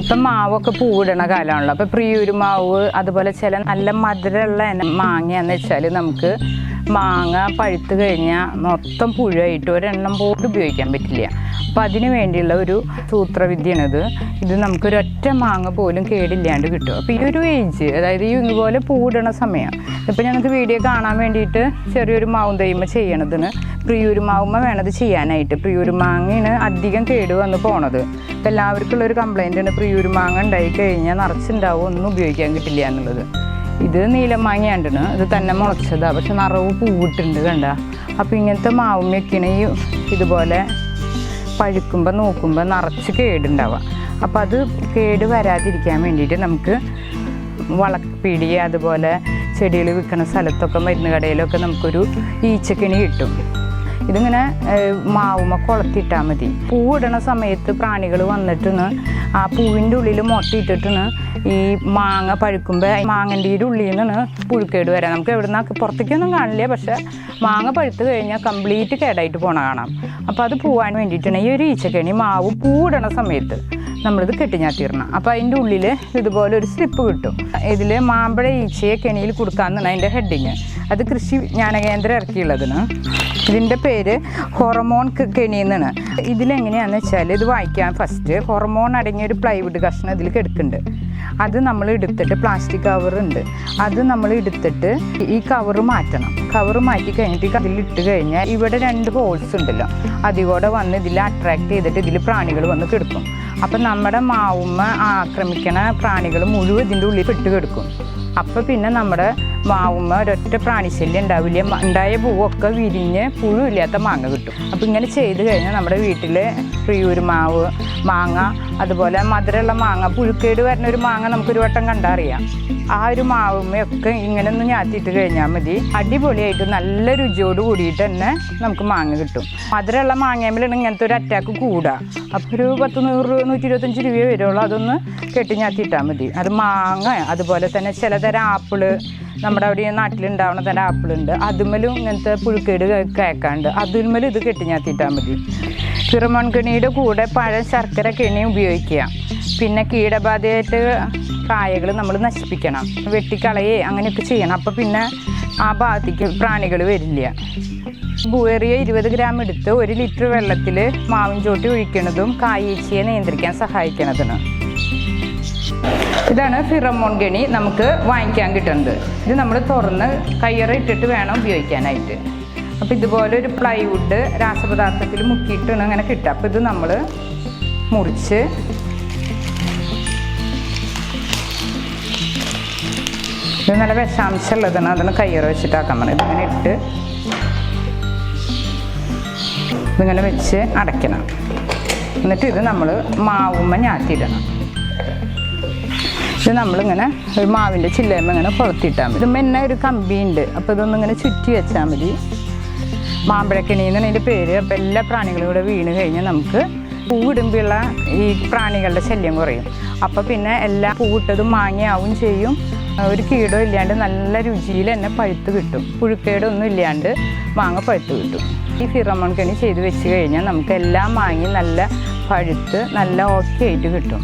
ഇപ്പം മാവൊക്കെ പൂവിടണ കാലമാണല്ലോ അപ്പോൾ പ്രിയൂരു മാവ് അതുപോലെ ചില നല്ല മധുരമുള്ള മാങ്ങയാന്ന് വെച്ചാൽ നമുക്ക് മാങ്ങ പഴുത്ത് കഴിഞ്ഞാൽ മൊത്തം പുഴയിട്ട് ഒരെണ്ണം പോലും ഉപയോഗിക്കാൻ പറ്റില്ല. അപ്പം അതിന് വേണ്ടിയുള്ള ഒരു സൂത്രവിദ്യയാണിത്. ഇത് നമുക്കൊരൊറ്റ മാങ്ങ പോലും കേടില്ലാണ്ട് കിട്ടും. അപ്പോൾ ഈ ഒരു ഏജ് അതായത് ഈ ഇതുപോലെ പൂവിടണ സമയം ഇപ്പം ഞങ്ങൾക്ക് വീഡിയോ കാണാൻ വേണ്ടിയിട്ട് ചെറിയൊരു മാവും തയ്യുമ്പോൾ ചെയ്യണതിന്. പ്രിയൂര് മാവുമ്മ വേണത് ചെയ്യാനായിട്ട്. പ്രിയൂരുമാങ്ങയാണ് അധികം കേട് വന്ന് പോണത്. ഇപ്പം എല്ലാവർക്കും ഉള്ളൊരു കംപ്ലൈന്റ് ആണ് പ്രിയൂര് മാങ്ങ ഉണ്ടായി കഴിഞ്ഞാൽ നിറച്ചുണ്ടാവും ഒന്നും ഉപയോഗിക്കാൻ കിട്ടില്ല എന്നുള്ളത്. ഇത് നീലമാങ്ങയാണ്ടാണ് ഇത് തന്നെ മുളച്ചതാണ് പക്ഷെ നിറവ് പൂവിട്ടുണ്ട് കണ്ട. അപ്പം ഇങ്ങനത്തെ മാവുമ്മയൊക്കെയാണ് ഈ ഇതുപോലെ പഴുക്കുമ്പോൾ നോക്കുമ്പോൾ നിറച്ച് കേടുണ്ടാവുക. അപ്പം അത് കേട് വരാതിരിക്കാൻ വേണ്ടിയിട്ട് നമുക്ക് വളപ്പീടിയ അതുപോലെ ചെടികൾ വിൽക്കുന്ന സ്ഥലത്തൊക്കെ മരുന്ന് കടയിലൊക്കെ നമുക്കൊരു ഈച്ചക്കിണി കിട്ടും. ഇതിങ്ങനെ മാവുമ കൊളത്തിട്ടാൽ മതി. പൂവിടണ സമയത്ത് പ്രാണികൾ വന്നിട്ടൊന്ന് ആ പൂവിന്റെ ഉള്ളിൽ മുട്ടയിട്ടിട്ടാണ് ഈ മാങ്ങ പഴുക്കുമ്പോൾ മാങ്ങന്റെ ഈ ഉള്ളിൽ നിന്നാണ് പുഴുക്കേട് വരാം. നമുക്ക് എവിടെ നിന്നൊക്കെ പുറത്തേക്കൊന്നും കാണില്ല പക്ഷേ മാങ്ങ പഴുത്ത് കഴിഞ്ഞാൽ കംപ്ലീറ്റ് കേടായിട്ട് പോണ കാണാം. അപ്പോൾ അത് പോവാൻ വേണ്ടിയിട്ടാണ് ഈ ഒരു ഈച്ചക്കണി മാവ് പൂവിടണ സമയത്ത്. നമ്മളിത് കെട്ടിഞ്ഞാത്തിരണം അപ്പോൾ അതിന്റെ ഉള്ളിൽ ഇതുപോലെ ഒരു സ്ലിപ്പ് കിട്ടും. ഇതിൽ മാമ്പഴ ഈച്ചയെ കെണിയിൽ കൊടുക്കാമെന്നാണ് അതിന്റെ ഹെഡിങ് അത് കൃഷി ജ്ഞാനകേന്ദ്രം ഇറക്കിയുള്ളതിന്. ഇതിന്റെ പേര് ഹോർമോൺ ക- കെണി എന്നാണ് ഇതിലെങ്ങനെയാണെന്ന് വെച്ചാൽ ഇത് വായിക്കാൻ ഫസ്റ്റ് ഹോർമോൺ അടങ്ങിയ ഒരു പ്ലൈവുഡ് കഷ്ണം ഇതിൽ കിടക്കുന്നുണ്ട്. അത് നമ്മൾ എടുത്തിട്ട് പ്ലാസ്റ്റിക് കവർ ഉണ്ട്. അത് നമ്മൾ എടുത്തിട്ട് ഈ കവർ മാറ്റണം. കവർ മാറ്റി കഴിഞ്ഞിട്ട് അതിൽ ഇട്ട് കഴിഞ്ഞാൽ ഇവിടെ രണ്ട് ഹോൾസ് ഉണ്ടല്ലോ. അതിവിടെ വന്ന് ഇതിൽ അട്രാക്ട് ചെയ്തിട്ട് ഇതിൽ പ്രാണികൾ വന്ന് കെടുക്കും. അപ്പം നമ്മുടെ മാവുമ്മ ആക്രമിക്കണ പ്രാണികൾ മുഴുവൻ ഇതിന്റെ ഉള്ളിൽ പെട്ട് കെടുക്കും. അപ്പം പിന്നെ നമ്മുടെ മാവുമ്മ ഒരൊറ്റ പ്രാണിശല്യം ഉണ്ടാവില്ല. ഉണ്ടായ പൂവൊക്കെ വിരിഞ്ഞ് പുഴുവില്ലാത്ത മാങ്ങ കിട്ടും. അപ്പം ഇങ്ങനെ ചെയ്ത് കഴിഞ്ഞാൽ നമ്മുടെ വീട്ടിൽ ഫ്രീയൂർ മാവ് മാങ്ങ അതുപോലെ മധുരമുള്ള മാങ്ങ പുഴുക്കേട് വരുന്ന ഒരു മാങ്ങ നമുക്കൊരു വട്ടം കണ്ടറിയാം ആ ഒരു മാവുമ്മയൊക്കെ ഇങ്ങനെ ഒന്ന് ഞാത്തിയിട്ട് കഴിഞ്ഞാൽ മതി. അടിപൊളിയായിട്ട് നല്ല രുചിയോട് കൂടിയിട്ട് തന്നെ നമുക്ക് മാങ്ങ കിട്ടും. മധുരമുള്ള മാങ്ങയമ്മിലാണ് ഇങ്ങനത്തെ ഒരു അറ്റാക്ക് കൂടുക അപ്പോൾ ഒരു പത്ത് നൂറ് നൂറ്റി ഇരുപത്തഞ്ച് രൂപയെ വരുള്ളൂ. അതൊന്ന് കെട്ടി ഞാത്തിയിട്ടാൽ മതി. അത് മാങ്ങ അതുപോലെ തന്നെ ചിലതരം ആപ്പിൾ നമ്മുടെ അവിടെ നാട്ടിലുണ്ടാവുന്ന തന്നെ ആപ്പിളുണ്ട്. അതുമേലും ഇങ്ങനത്തെ പുഴുക്കേട് കേൾക്കാണ്ട് അതിന്മേലും ഇത് കെട്ടി ഞാത്തിയിട്ടാൽ മതി. ഫിറമോൺ കൂടെ പഴം ശർക്കര കെണി ഉപയോഗിക്കുക. പിന്നെ കീടബാധയായിട്ട് കായകൾ നമ്മൾ നശിപ്പിക്കണം. വെട്ടിക്കളയേ അങ്ങനെയൊക്കെ ചെയ്യണം. അപ്പോൾ പിന്നെ ആ ഭാഗത്തേക്ക് പ്രാണികൾ വരില്ല. ബുവേറിയ ഇരുപത് ഗ്രാം എടുത്ത് ഒരു ലിറ്റർ വെള്ളത്തിൽ മാവിൻ ചോട്ടി ഒഴിക്കുന്നതും കായീച്ചയെ നിയന്ത്രിക്കാൻ സഹായിക്കുന്നതാണ് ഇതാണ് ഫിറമോൺ ഗണി നമുക്ക് വാങ്ങിക്കാൻ കിട്ടുന്നത്. ഇത് നമ്മൾ തുറന്ന് കയ്യറ ഇട്ടിട്ട് വേണം ഉപയോഗിക്കാനായിട്ട്. അപ്പോൾ ഇതുപോലെ ഒരു പ്ലൈവുഡ് രാസപദാർത്ഥത്തിൽ മുക്കിയിട്ടാണ് അങ്ങനെ കിട്ടുക. അപ്പോൾ ഇത് നമ്മൾ മുറിച്ച് ഇത് നല്ല വിഷാംശം ഉള്ളതാണ് അതിന് കയ്യറ വെച്ചിട്ടാക്കാൻ പറഞ്ഞത്. ഇതിങ്ങനെ ഇട്ട് ഇതിങ്ങനെ വെച്ച് അടയ്ക്കണം. എന്നിട്ട് ഇത് നമ്മൾ മാവുമ്മ ഞാത്തിയിടണം ഇത് നമ്മളിങ്ങനെ ഒരു മാവിന്റെ ചില്ലേമ്മ ഇങ്ങനെ പുറത്തിട്ടാൽ മതി. ഇത് തന്നെ ഒരു കമ്പിയുണ്ട്. അപ്പോൾ ഇതൊന്നും ഇങ്ങനെ ചുറ്റി വെച്ചാൽ മതി. മാമ്പഴക്കിണി എന്നാണ് പേര്. അപ്പോൾ എല്ലാ പ്രാണികളും കൂടെ വീണ് കഴിഞ്ഞാൽ നമുക്ക് പൂവിടുമ്പോഴുള്ള ഈ പ്രാണികളുടെ ശല്യം കുറയും. അപ്പോൾ പിന്നെ എല്ലാ പൂവിട്ടതും മാങ്ങയാവും ചെയ്യും. ഒരു കീടോ ഇല്ലാണ്ട് നല്ല രുചിയിൽ തന്നെ പഴുത്ത് കിട്ടും. പുഴുക്കേടൊന്നും ഇല്ലാണ്ട് മാങ്ങ പഴുത്ത് കിട്ടും. ഈ ഫിറമോൺ കണി ചെയ്ത് വെച്ച് കഴിഞ്ഞാൽ നമുക്ക് എല്ലാ മാങ്ങയും നല്ല പഴുത്ത് നല്ല ഓക്കെ ആയിട്ട് കിട്ടും.